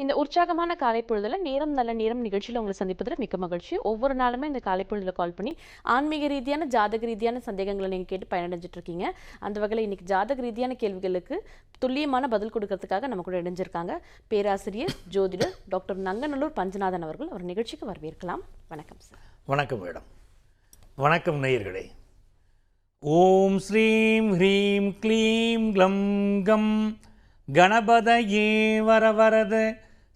இந்த உற்சாகமான காலை பொழுதில் நேரம் நல்ல நேரம் நிகழ்ச்சியில் உங்களை சந்திப்பதில் மிக்க மகிழ்ச்சி. ஒவ்வொரு நாளுமே இந்த காலை பொழுதில் கால் பண்ணி ஆன்மீக ரீதியான ஜாதக ரீதியான சந்தேகங்களை நீங்கள் கேட்டு பயனடைஞ்சிட்டு இருக்கீங்க. அந்த வகையில் இன்னைக்கு ஜாதக ரீதியான கேள்விகளுக்கு துல்லியமான பதில் கொடுக்கறதுக்காக நம்ம கூட இணைஞ்சிருக்காங்க. பேராசிரியர் ஜோதிடர் டாக்டர் நங்கநல்லூர் பஞ்சநாதன் அவர்கள். அவர் நிகழ்ச்சிக்கு வரவேற்கலாம். வணக்கம் சார். வணக்கம் மேடம். வணக்கம் நேயர்களே. ஓம் ஸ்ரீம் ஹ்ரீம் க்ளீம் க்ளம் கம். கணபதயே வரவரத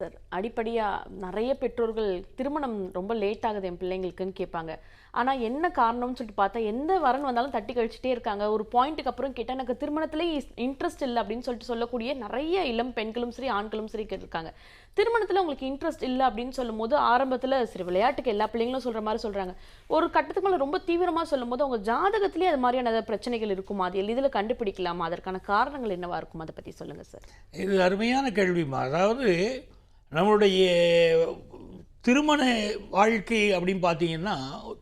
சார் அடிப்படையாக நிறைய பெற்றோர்கள் திருமணம் ரொம்ப லேட் ஆகுது என் பிள்ளைங்களுக்குன்னு கேட்பாங்க. ஆனால் என்ன காரணம்னு சொல்லிட்டு பார்த்தா எந்த வரன் வந்தாலும் தட்டி கழிச்சிட்டே இருக்காங்க. ஒரு பாயிண்ட்டுக்கு அப்புறம் கேட்டால் எனக்கு திருமணத்திலே இன்ட்ரெஸ்ட் இல்லை அப்படின்னு சொல்லிட்டு சொல்லக்கூடிய நிறைய இளம் பெண்களும் சரி ஆண்களும் சரி கேட்டிருக்காங்க. திருமணத்தில் உங்களுக்கு இன்ட்ரெஸ்ட் இல்லை அப்படின்னு சொல்லும் போது ஆரம்பத்தில் சரி விளையாட்டுக்கு எல்லா பிள்ளைங்களும் சொல்கிற மாதிரி சொல்கிறாங்க ஒரு கட்டத்துக்கு மேலே ரொம்ப தீவிரமாக சொல்லும் போது அவங்க ஜாதகத்திலேயே அது மாதிரியான பிரச்சனைகள் இருக்குமா? அது எளிதில் கண்டுபிடிக்கலாமா? அதற்கான காரணங்கள் என்னவா இருக்கும்? அதை பற்றி சொல்லுங்கள் சார். இது அருமையான கேள்விமா அதாவது நம்மளுடைய திருமண வாழ்க்கை அப்படின்னு பார்த்தீங்கன்னா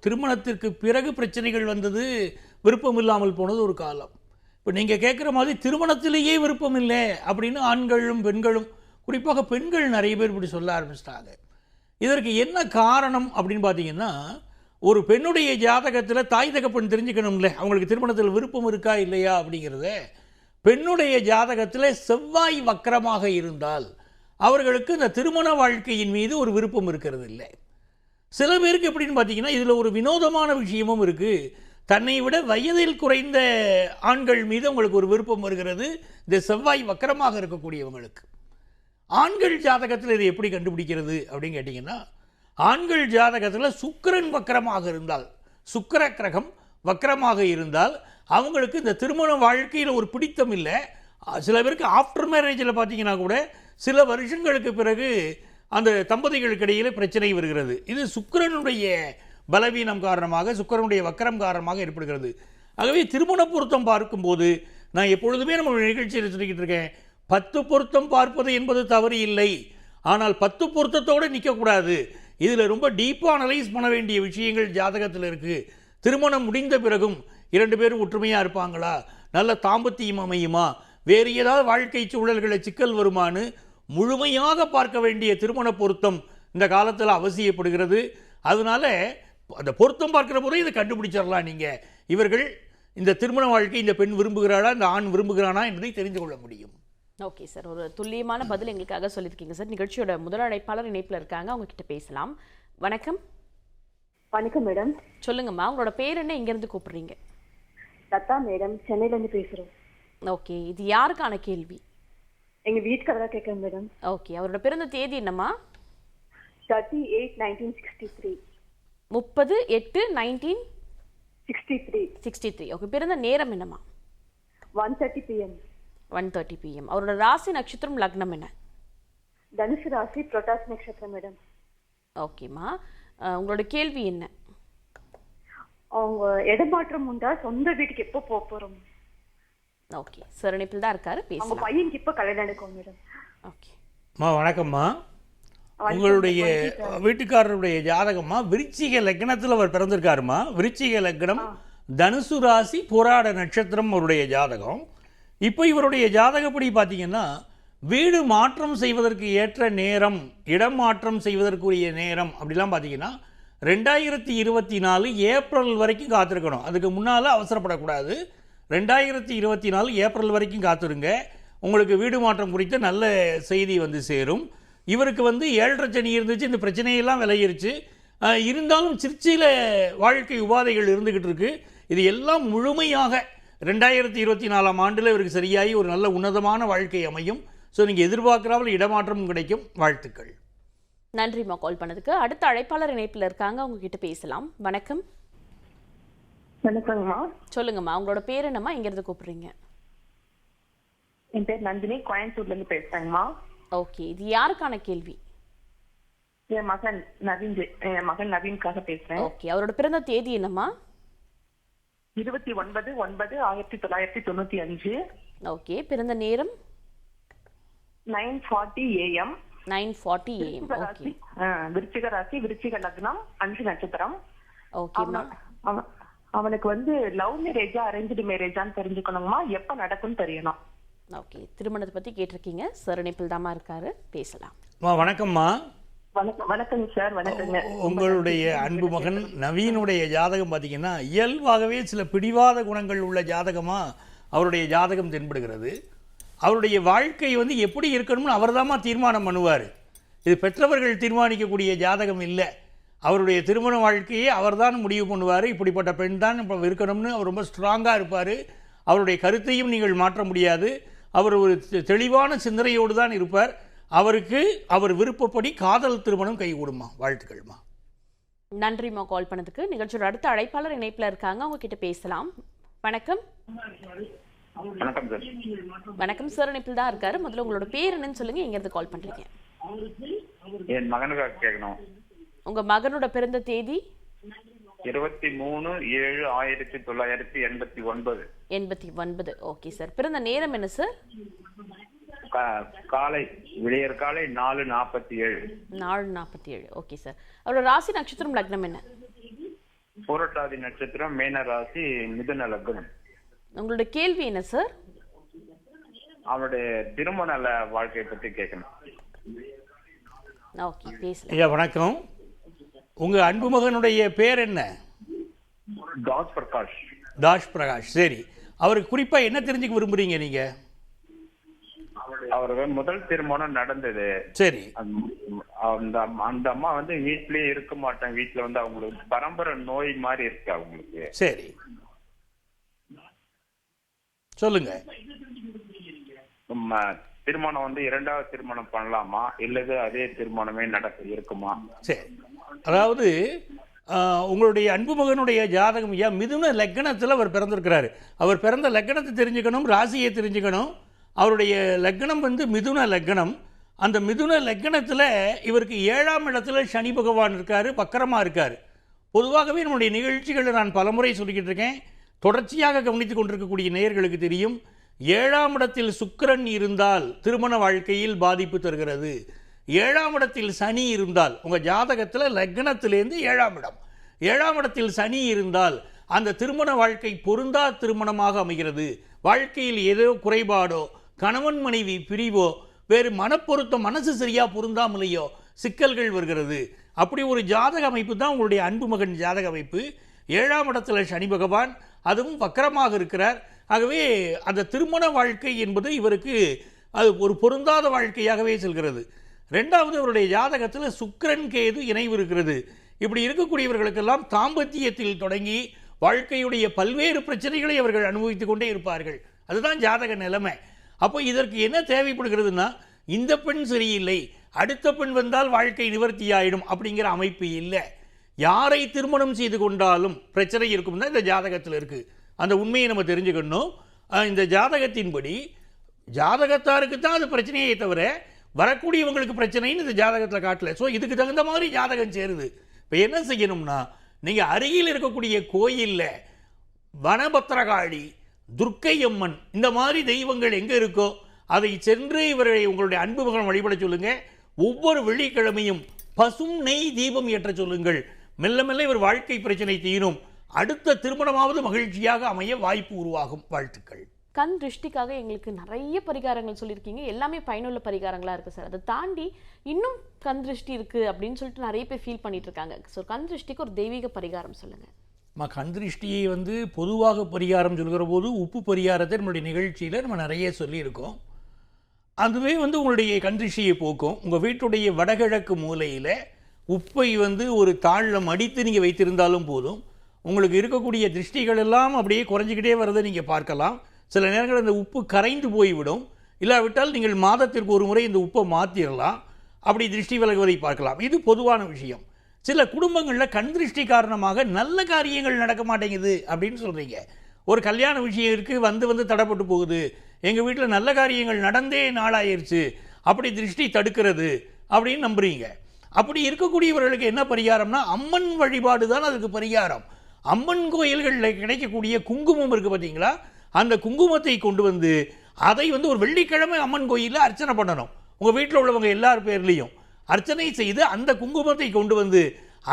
திருமணத்திற்கு பிறகு பிரச்சனைகள் வந்தது விருப்பம் இல்லாமல் போனது ஒரு காலம். இப்போ நீங்கள் கேட்குற மாதிரி திருமணத்திலேயே விருப்பம் இல்லை அப்படின்னு ஆண்களும் பெண்களும் குறிப்பாக பெண்கள் நிறைய பேர் இப்படி சொல்ல ஆரம்பிச்சிட்டாங்க. இதற்கு என்ன காரணம் அப்படின்னு பார்த்தீங்கன்னா ஒரு பெண்ணுடைய ஜாதகத்தில் தாய் தகப்பன் தெரிஞ்சுக்கணும்ல அவங்களுக்கு திருமணத்தில் விருப்பம் இருக்கா இல்லையா அப்படிங்கிறத பெண்ணுடைய ஜாதகத்தில் செவ்வாய் வக்கரமாக இருந்தால் அவர்களுக்கு இந்த திருமண வாழ்க்கையின் மீது ஒரு விருப்பம் இருக்கிறது இல்லை சில பேருக்கு எப்படின்னு பார்த்தீங்கன்னா இதில் ஒரு வினோதமான விஷயமும் இருக்குது தன்னை விட வயதில் குறைந்த ஆண்கள் மீது அவங்களுக்கு ஒரு விருப்பம் வருகிறது. இந்த செவ்வாய் வக்கரமாக இருக்கக்கூடியவங்களுக்கு. ஆண்கள் ஜாதகத்தில் இதை எப்படி கண்டுபிடிக்கிறது அப்படின்னு கேட்டிங்கன்னா ஆண்கள் ஜாதகத்தில் சுக்கிரன் வக்கரமாக இருந்தால் சுக்கிர கிரகம் வக்கரமாக இருந்தால் அவங்களுக்கு இந்த திருமண வாழ்க்கையில் ஒரு பிடித்தம் இல்லை. சில பேருக்கு ஆஃப்டர் மேரேஜில் பார்த்தீங்கன்னா கூட சில வருஷங்களுக்கு பிறகு அந்த தம்பதிகளுக்கிடையிலே பிரச்சனை வருகிறது. இது சுக்கரனுடைய பலவீனம் காரணமாக சுக்கிரனுடைய வக்கரம் காரணமாக ஏற்படுகிறது. ஆகவே திருமண பொருத்தம் பார்க்கும்போது நான் எப்பொழுதுமே நம்ம நிகழ்ச்சியில் சொல்லிக்கிட்டு இருக்கேன் பத்து பொருத்தம் பார்ப்பது என்பது தவறு இல்லை. ஆனால் பத்து பொருத்தத்தோடு நிற்கக்கூடாது இதில் ரொம்ப டீப்பாக அனலைஸ் பண்ண வேண்டிய விஷயங்கள் ஜாதகத்தில் இருக்குது திருமணம் முடிந்த பிறகும் இரண்டு பேரும் ஒற்றுமையாக இருப்பாங்களா? நல்ல தாம்பத்தியம் அமையுமா? வேறு ஏதாவது வாழ்க்கை சூழல்களில் சிக்கல் வருமானு முழுமையாக பார்க்க வேண்டிய திருமண பொருத்தம் இந்த காலத்தில் அவசியப்படுகிறது. அதனால அந்த பொருத்தம் பார்க்கிற போதே இதை கண்டுபிடிச்சிடலாம் நீங்கள் இவர்கள் இந்த திருமண வாழ்க்கை இந்த பெண் விரும்புகிறாளா இந்த ஆண் விரும்புகிறானா என்பதை தெரிந்து கொள்ள முடியும். ஓகே சார் ஒரு துல்லியமான பதில் எங்களுக்காக சொல்லியிருக்கீங்க சார். நிகழ்ச்சியோட முதல் அழைப்பாளர் இணைப்பில் இருக்காங்க அவங்க கிட்ட பேசலாம். வணக்கம். வணக்கம் மேடம். சொல்லுங்கம்மா உங்களோட பேர் என்ன? இங்கேருந்து கூப்பிடுறீங்க? லதா மேடம் சென்னையில இருந்து பேசுறோம். ஓகே இது யாருக்கான கேள்வி? எங்க வீட்டுக்காரரா கேட்கறேன் மேடம் ஓகே அவரோட பிறந்த தேதி என்னம்மா? Thirty eight nineteen sixty three முப்பது எட்டு nineteen sixty three sixty three okay பிறந்த நேரம் என்னம்மா? One thirty PM one thirty PM அவரோட ராசி நட்சத்திரம் லக்னம் என்ன? தனுசு ராசி புரட்டாசி நட்சத்திரம் மேடம் ஓகேம்மா உங்களோட கேள்வி என்ன? அவங்க இடமாற்றம் உண்டா? சொந்த வீட்டுக்கு எப்போ போக போறோம்? ஓகே சார் இணைப்பில் தான் இருக்காரு? பேசலாம். பையனுக்கு எப்போ கல்யாணம் நடக்கும் மேடம் ஓகே அம்மா வணக்கம்மா. உங்களுடைய வீட்டுக்காரருடைய ஜாதகம்மா விருச்சிக லக்னத்தில் அவர் பிறந்திருக்காருமா? விருச்சிக லக்னம் தனுசு ராசி போராட நட்சத்திரம் அவருடைய ஜாதகம். இப்போ இவருடைய ஜாதகப்படி பார்த்தீங்கன்னா வீடு மாற்றம் செய்வதற்கு ஏற்ற நேரம் இடம் மாற்றம் செய்வதற்குரிய நேரம் அப்படிலாம் பார்த்தீங்கன்னா ரெண்டாயிரத்தி இருபத்தி நாலு ஏப்ரல் வரைக்கும் காத்திருக்கணும். அதுக்கு முன்னால் அவசரப்படக்கூடாது. ரெண்டாயிரத்தி இருபத்தி நாலு ஏப்ரல் வரைக்கும் காத்திருங்க. உங்களுக்கு வீடு மாற்றம் குறித்த நல்ல செய்தி வந்து சேரும். இவருக்கு வந்து ஏழரை சனி இருந்துச்சு இந்த பிரச்சனையெல்லாம் விளையிருச்சு இருந்தாலும் திருச்சியில் வாழ்க்கை உபாதைகள் இருந்துக்கிட்டு இருக்கு. இது எல்லாம் முழுமையாக ரெண்டாயிரத்தி இருபத்தி நாலாம் ஆண்டில் இவருக்கு சரியாகி ஒரு நல்ல உன்னதமான வாழ்க்கை அமையும். ஸோ நீங்கள் எதிர்பார்க்குறாமல் இடமாற்றமும் கிடைக்கும். வாழ்த்துக்கள். நன்றிம்மா கால் பண்ணதுக்கு. அடுத்த அழைப்பாளர் இணைப்பில் இருக்காங்க. உங்ககிட்ட பேசலாம். வணக்கம். வணக்கங்கம்மா சொல்லுங்கம்மா உங்களோட பேர் என்னம்மா? இங்கேருந்து கூப்பிடுறீங்க. என் பேர் நந்தினி கோயம்புத்தூர்ல இருந்து பேசுறேங்கம்மா. ஓகே இது யாருக்கான கேள்வி? என் மகன் நவீன் என் மகன் நவீனுக்காக பேசுறேன். ஓகே அவரோட பிறந்த தேதி என்னம்மா? இருபத்தி ஒன்பது ஒன்பது ஆயிரத்தி தொள்ளாயிரத்தி தொண்ணூத்தி அஞ்சு. ஓகே பிறந்த நேரம்? Nine forty AM. Nine forty AM okay. விருச்சிக ராசி விருச்சிக லக்னம் அஞ்சு நட்சத்திரம். அவன்- அவனுக்கு வந்து லவ் மேரேஜா அரேஞ்சு மேரேஜான்னு தெரிஞ்சுக்கணுமா எப்ப நடக்கும்னு தெரியணும். ஓகே திருமணத்தை பற்றி கேட்டிருக்கீங்க. சார் இணைப்பில் தாம்மா இருக்காரு. பேசலாம். வணக்கம்மா. வணக்கம் சார் வணக்கங்க. உங்களுடைய அன்பு மகன் நவீனுடைய ஜாதகம் பார்த்தீங்கன்னா இயல்பாகவே சில பிடிவாத குணங்கள் உள்ள ஜாதகமாக அவருடைய ஜாதகம் தென்படுகிறது. அவருடைய வாழ்க்கை வந்து எப்படி இருக்கணும்னு அவர்தாம்மா தீர்மானம் பண்ணுவார். இது பெற்றவர்கள் தீர்மானிக்கக்கூடிய ஜாதகம் இல்லை. அவருடைய திருமண வாழ்க்கையை அவர்தான் முடிவு பண்ணுவார். இப்படிப்பட்ட பெண் தான் இப்போ இருக்கணும்னு அவர் ரொம்ப ஸ்ட்ராங்காக இருப்பார். அவருடைய கருத்தையும் நீங்கள் மாற்ற முடியாது. அவர் ஒரு தெ- தெளிவான சிந்தனையோடு தான் இருப்பார். அவருக்கு அவர் விருப்பப்படி காதல் திருமணம் கைகூடுமா வாழ்த்துக்கள்மா. நன்றிம்மா கால் பண்ணதுக்கு. நிகழ்ச்சியோட அடுத்த அழைப்பாளர் இணைப்பில் இருக்காங்க. அவங்க கிட்ட பேசலாம். வணக்கம். வணக்கம் சார். வணக்கம் சார். இணைப்பில் தான் இருக்காரு. முதல்ல உங்களோட பேர் என்னன்னு சொல்லுங்க. எங்கேருந்து கால் பண்றீங்க? என் மகனுக்காக கேட்கணும். உங்க மகனோட பிறந்த தேதி? இருபத்தி மூணு ஏழு ஆயிரத்தி தொள்ளாயிரத்தி எண்பத்தி ஒன்பது. எண்பத்தி ஒன்பது. ஓகே சார் பிறந்த நேரம் என்ன சார் கா- காலை விடியற் காலை நாலு நாற்பத்தி ஏழு. நாலு நாற்பத்தி ஏழு. ஓகே சார் அவரோட ராசி நட்சத்திரம் லக்னம் என்ன? பூரட்டாதி நட்சத்திரம் மீன ராசி மிதுன லக்னம். உங்களோட கேள்வி என்ன சார் அவனுடைய திருமண வாழ்க்கையை பத்தி கேட்கணும். ஓகே பேசலாம். ஐயா வணக்கம். உங்கள் அன்பு மகனுடைய பேர் என்ன? தாஸ் பிரகாஷ் தாஷ் பிரகாஷ் சரி. அவருக்கு குறிப்பாக என்ன தெரிஞ்சுக்க விரும்புகிறீங்க நீங்கள் அவருக்கு முதல் திருமணம் நடந்தது. சரி. அந்த- அந்த அம்மா வந்து வீட்லயே இருக்க மாட்டாங்க. வீட்டுல வந்து அவங்களுக்கு பரம்பரை நோய் மாதிரி இருக்கு அவங்களுக்கு. சரி. சொல்லுங்க. திருமணம் வந்து இரண்டாவது திருமணம் பண்ணலாமா? இல்லது அதே திருமணமே நடக்க இருக்குமா? சரி. அதாவது உங்களுடைய அன்பு மகனுடைய ஜாதகம் ஐயா மிதுன லக்னத்தில் அவர் பிறந்திருக்கிறாரு. அவர் பிறந்த லக்னத்தை தெரிஞ்சுக்கணும் ராசியை தெரிஞ்சுக்கணும். அவருடைய லக்னம் வந்து மிதுன லக்னம். அந்த மிதுன லக்னத்தில் இவருக்கு ஏழாம் இடத்துல சனி பகவான் இருக்கார் பக்கரமாக இருக்கார். பொதுவாகவே நம்முடைய நிகழ்ச்சிகளை நான் பலமுறை சொல்லிக்கிட்டு இருக்கேன். தொடர்ச்சியாக கவனித்துக் கொண்டிருக்கக்கூடிய நேயர்களுக்கு தெரியும். ஏழாம் இடத்தில் சுக்கரன் இருந்தால் திருமண வாழ்க்கையில் பாதிப்பு தருகிறது. ஏழாம் இடத்தில் சனி இருந்தால் உங்கள் ஜாதகத்தில் லக்னத்திலேருந்து ஏழாம் இடம். ஏழாம் இடத்தில் சனி இருந்தால் அந்த திருமண வாழ்க்கை பொருந்தா திருமணமாக அமைகிறது. வாழ்க்கையில் ஏதோ குறைபாடோ கணவன் மனைவி பிரிவோ வேறு மனப்பொருத்தம் மனசு சரியா பொருந்தாமலையோ சிக்கல்கள் வருகிறது. அப்படி ஒரு ஜாதக அமைப்பு தான் உங்களுடைய அன்பு மகன் ஜாதக அமைப்பு. ஏழாம் இடத்துல சனி பகவான் அதுவும் வக்கரமாக இருக்கிறார். ஆகவே அந்த திருமண வாழ்க்கை என்பது இவருக்கு அது ஒரு பொருந்தாத வாழ்க்கையாகவே செல்கிறது. ரெண்டாவது அவருடைய ஜாதகத்தில் சுக்கரன் கேது இணைவு இருக்கிறது. இப்படி இருக்கக்கூடியவர்களுக்கெல்லாம் தாம்பத்தியத்தில் தொடங்கி வாழ்க்கையுடைய பல்வேறு பிரச்சனைகளை அவர்கள் அனுபவித்துக் கொண்டே இருப்பார்கள். அதுதான் ஜாதக நிலைமை. அப்போ இதற்கு என்ன தேவைப்படுகிறதுனா இந்த பெண் சரியில்லை அடுத்த பெண் வந்தால் வாழ்க்கை நிவர்த்தி ஆகிடும் அப்படிங்கிற அமைப்பு இல்லை. யாரை திருமணம் செய்து கொண்டாலும் பிரச்சனை இருக்கும் தான் இந்த ஜாதகத்தில் இருக்குது அந்த உண்மையை நம்ம தெரிஞ்சுக்கணும். இந்த ஜாதகத்தின்படி ஜாதகத்தாருக்கு தான் அது பிரச்சனையே தவிர வரக்கூடியவங்களுக்கு பிரச்சனைன்னு இந்த ஜாதகத்தில் காட்டல. ஸோ இதுக்கு தகுந்த மாதிரி ஜாதகம் சேருது. இப்போ என்ன செய்யணும்னா நீங்கள் அருகில் இருக்கக்கூடிய கோயிலில் வனபத்திரகாளி துர்க்கை அம்மன் இந்த மாதிரி தெய்வங்கள் எங்கே இருக்கோ அதை சென்று இவரை உங்களுடைய அன்பு மகன் வழிபட சொல்லுங்க. ஒவ்வொரு வெள்ளிக்கிழமையும் பசும் நெய் தீபம் ஏற்ற சொல்லுங்கள். மெல்ல மெல்ல இவர் வாழ்க்கை பிரச்சனை தீரும். அடுத்த திருமணமாவது மகிழ்ச்சியாக அமைய வாய்ப்பு உருவாகும். வாழ்த்துக்கள். கண் திருஷ்டிக்காக எங்களுக்கு நிறைய பரிகாரங்கள் சொல்லியிருக்கீங்க. எல்லாமே பயனுள்ள பரிகாரங்களா இருக்கு சார். அதை தாண்டி இன்னும் கண் திருஷ்டி இருக்கு அப்படின்னு சொல்லிட்டு நிறைய பேர் ஃபீல் பண்ணிட்டு இருக்காங்க ஸோ கண் திருஷ்டிக்கு ஒரு தெய்வீக பரிகாரம் சொல்லுங்க. நம்ம கந்திருஷ்டியை வந்து பொதுவாக பரிகாரம் சொல்கிற போது உப்பு பரிகாரத்தை நம்மளுடைய நிகழ்ச்சியில் நம்ம நிறைய சொல்லியிருக்கோம். அதுவே வந்து உங்களுடைய கந்திருஷ்டியை போக்கும். உங்கள் வீட்டுடைய வடகிழக்கு மூலையில் உப்பை வந்து ஒரு தாளில் மடித்து நீங்கள் வைத்திருந்தாலும் போதும். உங்களுக்கு இருக்கக்கூடிய திருஷ்டிகள் எல்லாம் அப்படியே குறைஞ்சிக்கிட்டே வரதை நீங்கள் பார்க்கலாம். சில நேரங்கள் இந்த உப்பு கரைந்து போய்விடும். இல்லாவிட்டால் நீங்கள் மாதத்திற்கு ஒரு முறை இந்த உப்பை மாற்றிடலாம் அப்படி திருஷ்டி விலகுவதை பார்க்கலாம். இது பொதுவான விஷயம். சில குடும்பங்களில் கண் திருஷ்டி காரணமாக நல்ல காரியங்கள் நடக்க மாட்டேங்குது அப்படின்னு சொல்கிறீங்க ஒரு கல்யாண விஷயம் இருக்குது வந்து வந்து தடைப்பட்டு போகுது. எங்கள் வீட்டில் நல்ல காரியங்கள் நடந்தே நாளாயிருச்சு. அப்படி திருஷ்டி தடுக்கிறது அப்படின்னு நம்புறீங்க. அப்படி இருக்கக்கூடியவர்களுக்கு என்ன பரிகாரம்னா அம்மன் வழிபாடு தான் அதுக்கு பரிகாரம். அம்மன் கோயில்களில் கிடைக்கக்கூடிய குங்குமம் இருக்குது பார்த்தீங்களா அந்த குங்குமத்தை கொண்டு வந்து அதை வந்து ஒரு வெள்ளிக்கிழமை அம்மன் கோயிலில் அர்ச்சனை பண்ணணும். உங்கள் வீட்டில் உள்ளவங்க எல்லார் பேர்லேயும். அர்ச்சனை செய்து அந்த குங்குமத்தை கொண்டு வந்து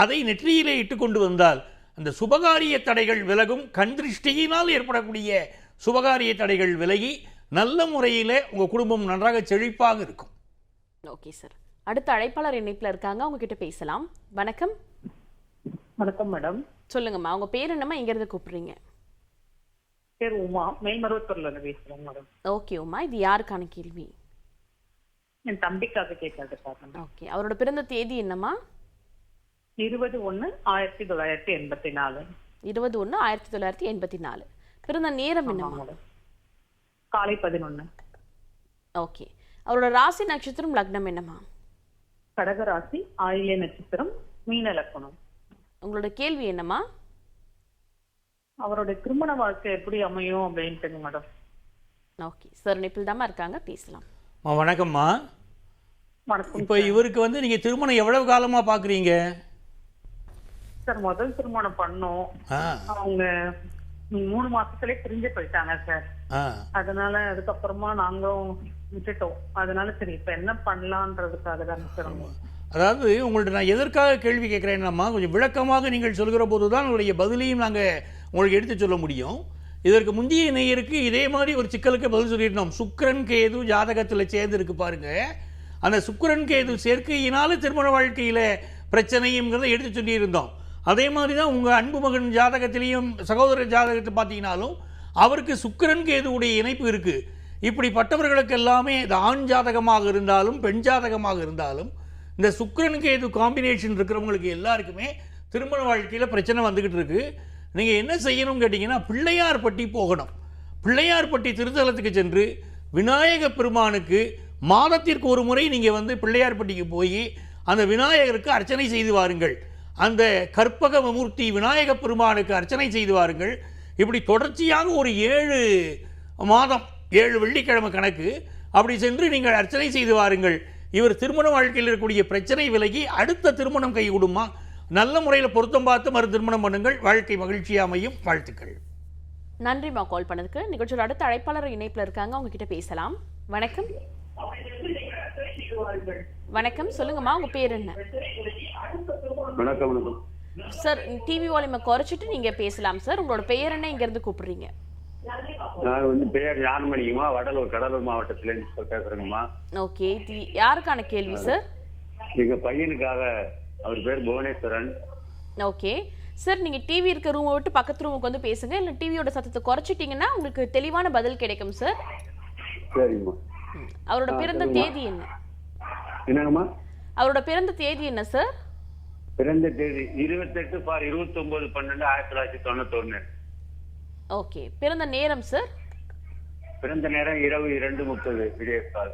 அதை நெற்றியிலே இட்டு கொண்டு வந்தால் அந்த சுபகாரிய தடைகள் விலகும். கண் திருஷ்டியினால் ஏற்படக்கூடிய சுபகாரிய தடைகள் விலகி நல்ல முறையில் உங்கள் குடும்பம் நன்றாக செழிப்பாக இருக்கும். ஓகே சார் அடுத்த அழைப்பாளர் இணைப்பில் இருக்காங்க. அவங்க கிட்ட பேசலாம். வணக்கம். வணக்கம் மேடம். சொல்லுங்கம்மா. உங்க பேர் என்னம்மா? எங்க இருந்து கூப்பிடுறீங்க? பேர் உமா. மேல்மருவத்தூர்ல இருந்து பேசுறேன் மேடம். ஓகே உமா. இது யாருக்கான கேள்வி? என் தம்பிக்காக கேட்கறதுக்காக ஓகே. அவரோட பிறந்த தேதி என்னம்மா? இருபது ஒண்ணு ஆயிரத்தி தொள்ளாயிரத்தி எண்பத்தி நாலு. இருபது ஒன்று ஆயிரத்தி தொள்ளாயிரத்தி எண்பத்தி நாலு. பிறந்த நேரம் என்னம்மா? காலை பதினொன்னு. ஓகே. அவரோட ராசி நட்சத்திரம் லக்னம் என்னம்மா? கடகராசி ஆயிலே நட்சத்திரம் மீன லக்கணம். உங்களோட கேள்வி என்னம்மா? அவருடைய திருமண வாழ்க்கை எப்படி அமையும் அப்படின்ட்டுங்க மேடம். ஓகே சார் தாம்மா இருக்காங்க பேசலாம். வணக்கம்மா. வணக்கம் இப்போ இவருக்கு வந்து நீங்கள் திருமணம் எவ்வளவு காலமாக பார்க்குறீங்க சார் முதல் திருமணம் பண்ணோம். அவங்க மூணு மாசத்துலயே பிரிஞ்சு போயிட்டாங்க சார். அதனால அதுக்கப்புறமா நாங்களும் விட்டுட்டோம். அதனால சரி இப்ப என்ன பண்ணலான்றதுக்காக தான் சார். அதாவது உங்கள்ட்ட நான் எதற்காக கேள்வி கேட்குறேன்னாம்மா கொஞ்சம் விளக்கமாக நீங்கள் சொல்கிற போது தான் உங்களுடைய பதிலையும் நாங்கள் உங்களுக்கு எடுத்து சொல்ல முடியும். இதற்கு முந்தைய நேயருக்கு இதே மாதிரி ஒரு சிக்கலுக்கு பதில் சொல்லியிருந்தோம். சுக்கிரன் கேது ஜாதகத்தில் சேர்ந்து இருக்கு பாருங்க. அந்த சுக்கரன் கேது சேர்க்கையினால் திருமண வாழ்க்கையில் பிரச்சனைங்கிறத எடுத்து சொல்லியிருந்தோம். அதே மாதிரி தான் உங்கள் அன்பு மகன் ஜாதகத்திலையும் சகோதர ஜாதகத்தை பார்த்தீங்கனாலும் அவருக்கு சுக்கரன் கேதுவுடைய இணைப்பு இருக்குது இப்படிப்பட்டவர்களுக்கு எல்லாமே இது ஆண் ஜாதகமாக இருந்தாலும் பெண் ஜாதகமாக இருந்தாலும் இந்த சுக்கிரன் கேது காம்பினேஷன் இருக்கிறவங்களுக்கு எல்லாருக்குமே திருமண வாழ்க்கையில் பிரச்சனை வந்துக்கிட்டு இருக்கு. நீங்கள் என்ன செய்யணும்னு கேட்டிங்கன்னா பிள்ளையார்பட்டி போகணும். பிள்ளையார்பட்டி திருத்தலத்துக்கு சென்று விநாயக பெருமானுக்கு மாதத்திற்கு ஒரு முறை நீங்கள் வந்து பிள்ளையார்பட்டிக்கு போய் அந்த விநாயகருக்கு அர்ச்சனை செய்து வாருங்கள். அந்த கற்பக மூர்த்தி விநாயக பெருமானுக்கு அர்ச்சனை செய்து வாருங்கள். இப்படி தொடர்ச்சியாக ஒரு ஏழு மாதம் ஏழு வெள்ளிக்கிழமை கணக்கு அப்படி சென்று நீங்கள் அர்ச்சனை செய்து வாருங்கள். இவர் திருமண வாழ்க்கையில் இருக்கக்கூடிய பிரச்சனை விலகி அடுத்த திருமணம் கைகூடுமா நல்ல முறையில் பொருத்தம் பார்த்து மறு திருமணம் பண்ணுங்கள். வாழ்க்கை மகிழ்ச்சியாக அமையும். வாழ்த்துக்கள். நன்றிம்மா கால் பண்ணதுக்கு. நிகழ்ச்சியோட அடுத்த அழைப்பாளர் இணைப்புல இருக்காங்க. அவங்க கிட்ட பேசலாம். வணக்கம். வணக்கம். சொல்லுங்கம்மா உங்க பேர் என்ன? வணக்கம். வணக்கம் சார் டிவி வால்யூமை குறைச்சிட்டு நீங்க பேசலாம் சார். உங்களோட பெயர் என்ன? இங்க இருந்து கூப்பிடுறீங்க. நான் வந்து பேர் ஞானமணிங்கம்மா வடலூர் கடலூர் மாவட்டத்துல இருந்து பேசுறேங்கம்மா. ஓகே. இது யாருக்கான கேள்வி சார் எங்க பையனுக்காக அவர் பேர் புவனேஸ்வரன். ஓகே. சார் நீங்க டிவி இருக்க ரூமை விட்டு பக்கத்து ரூமுக்கு வந்து பேசுங்க. இல்ல டிவியோட சத்தத்தை குறைச்சிட்டீங்கன்னா உங்களுக்கு தெளிவான பதில் கிடைக்கும் சார் சரிங்கம்மா. அவரோட பிறந்த தேதி என்ன? என்னங்கம்மா? அவரோட பிறந்த தேதி என்ன சார் பிறந்த தேதி இருபத்தெட்டு பார் இருபத்தி ஒன்பது பன்னெண்டு ஆயிரத்தி தொள்ளாயிரத்தி தொண்ணூத்தொன்னு. ஓகே பிறந்த நேரம் சார் பிறந்த நேரம் இரவு இரண்டு முப்பது விடியற்கால்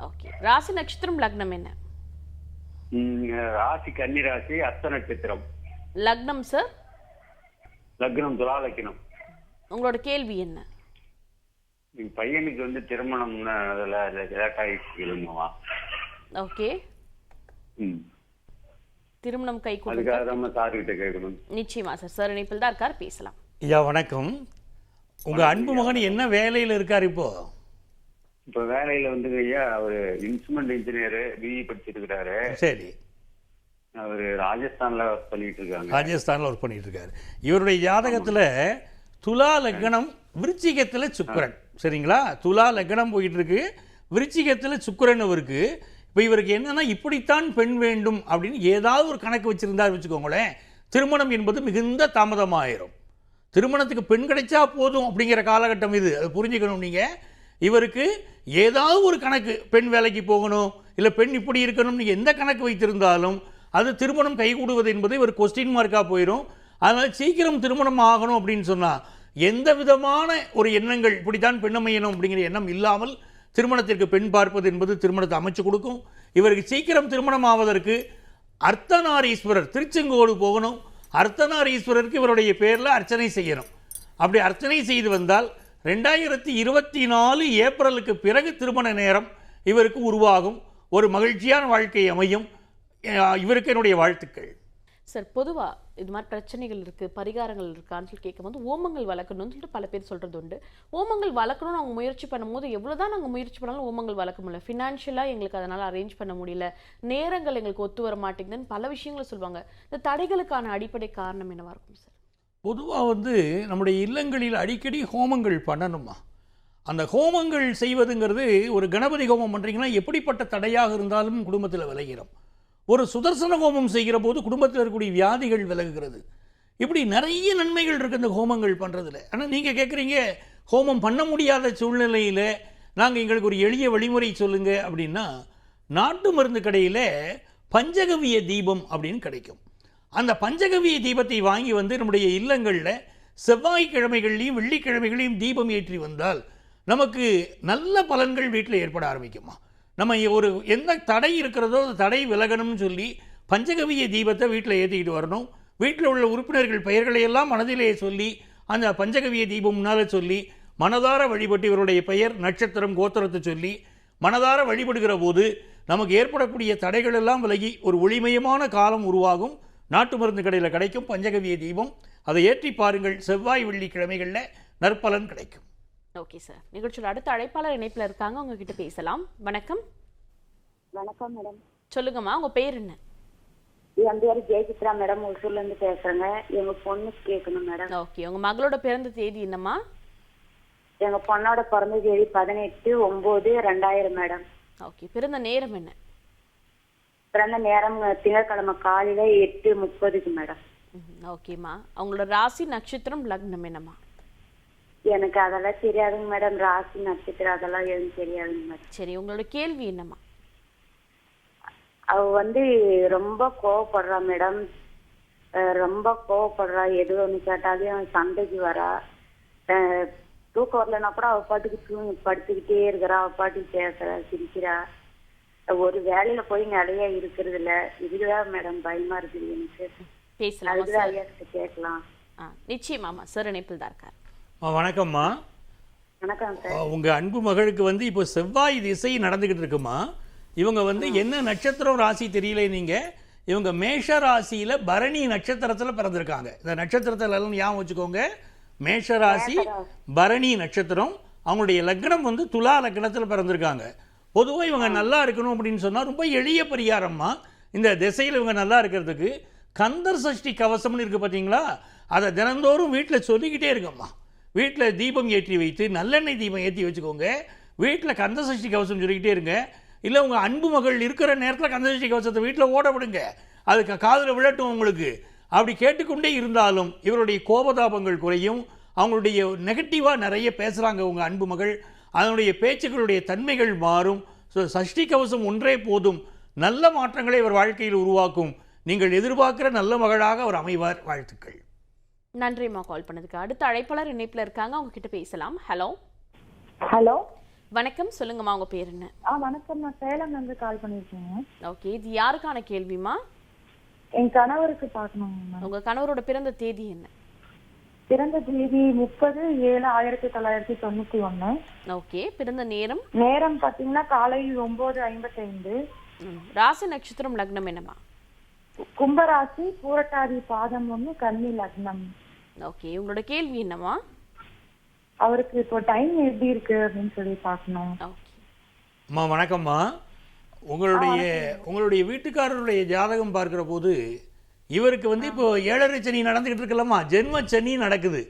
ஓகே ராசி நட்சத்திரம் லக்னம் என்ன? ராசி கன்னி ராசி அஸ்த நட்சத்திரம். லக்னம் சார் லக்னம் துலா லக்கினம் உங்களோட கேள்வி என்ன? எங்க பையனுக்கு வந்து திருமணம் அதுல லேட் ஆகிடுச்சுங்கம்மா ஓகே ம். திருமணம் கை அதுக்காக தான் சார் கிட்ட கேட்கணும். நிச்சயமா சார் சார் இணைப்பில் தான் இருக்கார். பேசலாம். ஐயா வணக்கம். உங்கள் அன்பு மகன் என்ன வேலையில் இருக்கார் இப்போ? இப்ப வேலையில வந்து ஐயா அவரு இன்ஸ்ட்ருமெண்ட் இன்ஜினியர் பிஇ படிச்சிட்டு இருக்காரு. சரி. அவரு ராஜஸ்தான்ல ஒர்க் பண்ணிட்டு இருக்காங்க. ராஜஸ்தானில் ஒர்க் பண்ணிட்டு இருக்காரு. இவருடைய ஜாதகத்தில் துலா லக்னம் விருச்சிகத்தில் சுக்கிரன். சரிங்களா? துலா லக்னம் போயிட்டு இருக்கு விருச்சிகத்தில் சுக்கிரன் அவருக்கு இப்போ இவருக்கு என்னன்னா இப்படித்தான் பெண் வேண்டும் அப்படின்னு ஏதாவது ஒரு கணக்கு வச்சிருந்தார் வச்சுக்கோங்களேன். திருமணம் என்பது மிகுந்த தாமதமாயிரும். திருமணத்துக்கு பெண் கிடைச்சா போதும் அப்படிங்கிற காலகட்டம் இது. அது புரிஞ்சுக்கணும் நீங்கள் இவருக்கு ஏதாவது ஒரு கணக்கு பெண் வேலைக்கு போகணும் இல்லை பெண் இப்படி இருக்கணும் நீங்கள் எந்த கணக்கு வைத்திருந்தாலும் அது திருமணம் கைகூடுவது என்பது ஒரு கொஸ்டின் மார்க்காக போயிடும் அதனால் சீக்கிரம் திருமணம் ஆகணும் அப்படின்னு சொன்னால் எந்த விதமான ஒரு எண்ணங்கள் இப்படித்தான் பெண் அமையணும் அப்படிங்கிற எண்ணம் இல்லாமல் திருமணத்திற்கு பெண் பார்ப்பது என்பது திருமணத்தை அமைச்சு கொடுக்கும். இவருக்கு சீக்கிரம் திருமணம் ஆவதற்கு அர்த்தநாரீஸ்வரர் திருச்செங்கோடு போகணும். அர்த்தநாரீஸ்வரருக்கு இவருடைய பேரில் அர்ச்சனை செய்யணும். அப்படி அர்ச்சனை செய்து வந்தால் ரெண்டாயிரத்தி இருபத்தி நாலு ஏப்ரலுக்கு பிறகு திருமண நேரம் இவருக்கு உருவாகும். ஒரு மகிழ்ச்சியான வாழ்க்கை அமையும். இவருக்கு என்னுடைய வாழ்த்துக்கள். சார் பொதுவாக இது மாதிரி பிரச்சனைகள் இருக்குது பரிகாரங்கள் இருக்கான்னு சொல்லி கேட்கும்போது ஓமங்கள் வளர்க்கணும்னு சொல்லிட்டு பல பேர் சொல்கிறது உண்டு. ஓமங்கள் வளர்க்கணும்னு அவங்க முயற்சி பண்ணும்போது எவ்வளோ தான் நாங்கள் முயற்சி பண்ணாலும் ஓமங்கள் வளர்க்க முடியல. ஃபினான்ஷியலாக எங்களுக்கு அதனால் அரேஞ்ச் பண்ண முடியல. நேரங்கள் எங்களுக்கு ஒத்து வர மாட்டேங்குதுன்னு பல விஷயங்களை சொல்லுவாங்க. இந்த தடைகளுக்கான அடிப்படை காரணம் என்னவா இருக்கும் சார் பொதுவாக வந்து நம்முடைய இல்லங்களில் அடிக்கடி ஹோமங்கள் பண்ணணுமா? அந்த ஹோமங்கள் செய்வதுங்கிறது ஒரு கணபதி ஹோமம் பண்ணுறீங்கன்னா எப்படிப்பட்ட தடையாக இருந்தாலும் குடும்பத்தில் விளைகிறோம் ஒரு சுதர்சன ஹோமம் செய்கிற போது குடும்பத்தில் இருக்கக்கூடிய வியாதிகள் விலகுகிறது. இப்படி நிறைய நன்மைகள் இருக்குது இந்த ஹோமங்கள் பண்ணுறதுல ஆனால் நீங்கள் கேட்குறீங்க ஹோமம் பண்ண முடியாத சூழ்நிலையில் நாங்கள் எங்களுக்கு ஒரு எளிய வழிமுறை சொல்லுங்க அப்படின்னா நாட்டு மருந்து கடையில் பஞ்சகவிய தீபம் அப்படின்னு கிடைக்கும். அந்த பஞ்சகவிய தீபத்தை வாங்கி வந்து நம்முடைய இல்லங்களில் செவ்வாய்க்கிழமைகள்லையும் வெள்ளிக்கிழமைகளையும் தீபம் ஏற்றி வந்தால் நமக்கு நல்ல பலன்கள் வீட்டில் ஏற்பட ஆரம்பிக்குமா? நம்ம ஒரு எந்த தடை இருக்கிறதோ அந்த தடை விலகணும்னு சொல்லி பஞ்சகவிய தீபத்தை வீட்டில் ஏற்றிக்கிட்டு வரணும். வீட்டில் உள்ள உறுப்பினர்கள் பெயர்களை எல்லாம் மனதிலே சொல்லி அந்த பஞ்சகவிய தீபம் முன்னால் சொல்லி மனதார வழிபட்டு இவருடைய பெயர் நட்சத்திரம் கோத்திரத்தை சொல்லி மனதார வழிபடுகிற போது நமக்கு ஏற்படக்கூடிய தடைகள் எல்லாம் விலகி ஒரு ஒளிமயமான காலம் உருவாகும். நாட்டு மருந்து கடையில் கிடைக்கும் பஞ்சகவிய தீபம். அதை ஏற்றி பாருங்கள். செவ்வாய் வெள்ளி கிழமைகளில் நற்பலன் கிடைக்கும். ஓகே சார் நிகழ்ச்சியோட அடுத்த அழைப்பாளர் இணைப்புல இருக்காங்க. உங்ககிட்ட பேசலாம். வணக்கம். வணக்கம் மேடம் சொல்லுங்கம்மா உங்க பேர் என்ன? என் பேரு ஜெயசித்ரா மேடம் ஒசூர்ல இருந்து பேசுறேங்க. எங்க பொண்ணுக்கு கேட்கணும் மேடம் ஓகே உங்க மகளோட பிறந்த தேதி என்னம்மா? எங்க பொண்ணோட பிறந்த தேதி பதினெட்டு ஒன்பது ரெண்டாயிரம் மேடம் ஓகே பிறந்த நேரம் என்ன? பிறந்த நேரம் திங்கட்கிழமை காலையில எட்டு முப்பதுக்கு மேடம். ஓகேம்மா அவங்களோட ராசி நட்சத்திரம் லக்னம் என்னம்மா? எனக்கு அதெல்லாம் தெரியாதுங்க மேடம் ராசி நட்சத்திரம் அதெல்லாம் எதுவும் தெரியாதுங்க மேடம் சரி உங்களோட கேள்வி என்னம்மா? அவ வந்து ரொம்ப கோவப்படுறா மேடம் ரொம்ப கோவப்படுறா. எது ஒண்ணு கேட்டாலும் சண்டைக்கு வரா. தூக்கம் வரலன்னா கூட அவ பாட்டுக்கு தூங்கி படுத்துக்கிட்டே இருக்கிறா. அவ பாட்டுக்கு பேசுறா சிரிக்கிறா. ஒரு வேலையில போய் நிறைய இருக்கிறது இல்ல. இதுதான் மேடம் பயமா இருக்குது எனக்கு. பேசலாமா கேட்கலாம். ஆ நிச்சயமாம்மா. சார் இணைப்பில் தான் இருக்கார். வணக்கம்மா. வணக்கம் சார். உங்க அன்பு மகளுக்கு வந்து இப்போ செவ்வாய் திசை நடந்துகிட்டு இருக்குமா? இவங்க வந்து என்ன நட்சத்திரம் ராசி தெரியல நீங்க? இவங்க மேஷ ராசியில பரணி நட்சத்திரத்துல பிறந்திருக்காங்க. இந்த நட்சத்திரத்துல எல்லாம் ஞாபகம் வச்சுக்கோங்க. மேஷ ராசி பரணி நட்சத்திரம் அவங்களுடைய லக்னம் வந்து துலா லக்னத்தில் பிறந்திருக்காங்க. பொதுவாக இவங்க நல்லா இருக்கணும் அப்படின்னு சொன்னால் ரொம்ப எளிய பரிகாரம்மா. இந்த திசையில் இவங்க நல்லா இருக்கிறதுக்கு கந்தர் சஷ்டி கவசம்னு இருக்குது பார்த்தீங்களா அதை தினந்தோறும் வீட்டில் சொல்லிக்கிட்டே இருக்கம்மா. வீட்டில் தீபம் ஏற்றி வைத்து நல்லெண்ணெய் தீபம் ஏற்றி வச்சுக்கோங்க. வீட்டில் கந்த சஷ்டி கவசம் சொல்லிக்கிட்டே இருங்க. இல்லை உங்கள் அன்பு மகள் இருக்கிற நேரத்தில் கந்த சஷ்டி கவசத்தை வீட்டில் ஓட விடுங்க. அதுக்கு காதில் விழட்டும் உங்களுக்கு. அப்படி கேட்டுக்கொண்டே இருந்தாலும் இவருடைய கோபதாபங்கள் குறையும். அவங்களுடைய நெகட்டிவாக நிறைய பேசுகிறாங்க உங்கள் அன்பு மகள். அதனுடைய பேச்சுக்களுடைய தன்மைகள் மாறும். ஸோ சஷ்டி கவசம் ஒன்றே போதும். நல்ல மாற்றங்களை இவர் வாழ்க்கையில் உருவாக்கும். நீங்கள் எதிர்பார்க்கிற நல்ல மகளாக அவர் அமைவார். வாழ்த்துக்கள். நன்றிம்மா கால் பண்ணதுக்கு. அடுத்த அழைப்பாளர் இணைப்பில் இருக்காங்க. அவங்க கிட்ட பேசலாம். ஹலோ ஹலோ வணக்கம். சொல்லுங்கம்மா உங்க பேர் என்ன? ஆ வணக்கம். நான் சேலம்ல இருந்து கால் பண்ணிருக்கேங்க ஓகே இது யாருக்கான கேள்விமா என் கணவருக்கு பார்க்கணுங்க மேம் உங்க கணவரோட பிறந்த தேதி என்ன? பிறந்த தேதி முப்பது ஏழு ஆயிரத்தி தொள்ளாயிரத்தி தொண்ணூத்தி ஒண்ணு ஓகே பிறந்த நேரம்? நேரம் பாத்தீங்கன்னா காலை ஒன்பது ஐம்பத்தைந்து. ம், ராசி நட்சத்திரம் லக்னம் என்னம்மா? கும்பராசி பூரட்டாதி பாதம் ஒண்ணு கன்னி லக்னம். ஓகே உங்களோட கேள்வி என்னம்மா? அவருக்கு இப்போ டைம் எப்படி இருக்கு அப்படின்னு சொல்லி பார்க்கணும். அம்மா வணக்கம்மா. உங்களுடைய உங்களுடைய வீட்டுக்காரருடைய ஜாதகம் பார்க்கிற போது இவருக்கு வந்து இப்போ ஏழரை சனி நடந்துகிட்டு இருக்கலாமா ஜென்ம சனி நடக்குது.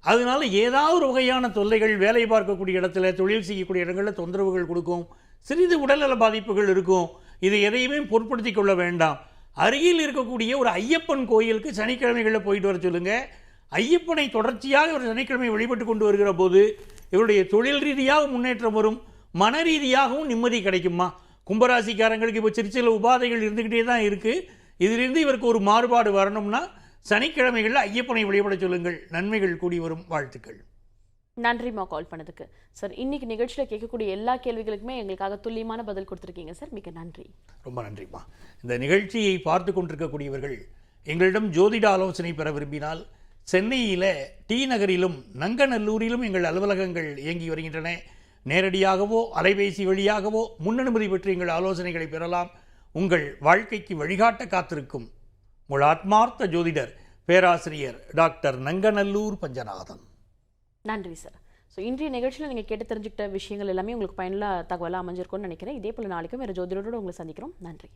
அதனால ஏதாவது ஒரு வகையான தொல்லைகள் வேலை பார்க்கக்கூடிய இடத்துல தொழில் செய்யக்கூடிய இடங்களில் தொந்தரவுகள் கொடுக்கும். சிறிது உடல்நல பாதிப்புகள் இருக்கும். இது எதையுமே பொருட்படுத்திக் கொள்ள வேண்டாம். அருகில் இருக்கக்கூடிய ஒரு ஐயப்பன் கோயிலுக்கு சனிக்கிழமைகளில் போயிட்டு வர சொல்லுங்க. ஐயப்பனை தொடர்ச்சியாக ஒரு சனிக்கிழமை வழிபட்டு கொண்டு வருகிற போது இவருடைய தொழில் ரீதியாக முன்னேற்றம் வரும் மன ரீதியாகவும் நிம்மதி கிடைக்குமா கும்பராசிக்காரங்களுக்கு இப்போ சிறு சில உபாதைகள் இருந்துக்கிட்டே தான் இருக்குது இதிலிருந்து இவருக்கு ஒரு மாறுபாடு வரணும்னா சனிக்கிழமைகளில் ஐயப்பனை வழிபட சொல்லுங்கள். நன்மைகள் கூடி வரும். வாழ்த்துக்கள். நன்றிம்மா கால் பண்ணதுக்கு. சார் இன்னைக்கு நிகழ்ச்சியில் கேட்கக்கூடிய எல்லா கேள்விகளுக்குமே எங்களுக்காக துல்லியமான பதில் கொடுத்துருக்கீங்க சார். மிக நன்றி. ரொம்ப நன்றிம்மா. இந்த நிகழ்ச்சியை பார்த்து கொண்டிருக்கக்கூடியவர்கள் எங்களிடம் ஜோதிட ஆலோசனை பெற விரும்பினால் சென்னையில் டி நகரிலும் நங்கநல்லூரிலும் எங்கள் அலுவலகங்கள் இயங்கி வருகின்றன. நேரடியாகவோ அலைபேசி வழியாகவோ முன்னனுமதி பெற்று எங்கள் ஆலோசனைகளை பெறலாம். உங்கள் வாழ்க்கைக்கு வழிகாட்ட காத்திருக்கும் உங்கள் ஆத்மார்த்த ஜோதிடர் பேராசிரியர் டாக்டர் நங்கநல்லூர் பஞ்சநாதன். நன்றி சார். ஸோ இன்றைய நிகழ்ச்சியில் நீங்கள் கேட்டு தெரிஞ்சுக்கிட்ட விஷயங்கள் எல்லாமே உங்களுக்கு பயனுள்ள தகவலாக அமைஞ்சிருக்கும்னு நினைக்கிறேன். இதே போல் நாளைக்கும் வேறு ஜோதிடரோடு உங்களை சந்திக்கிறோம். நன்றி.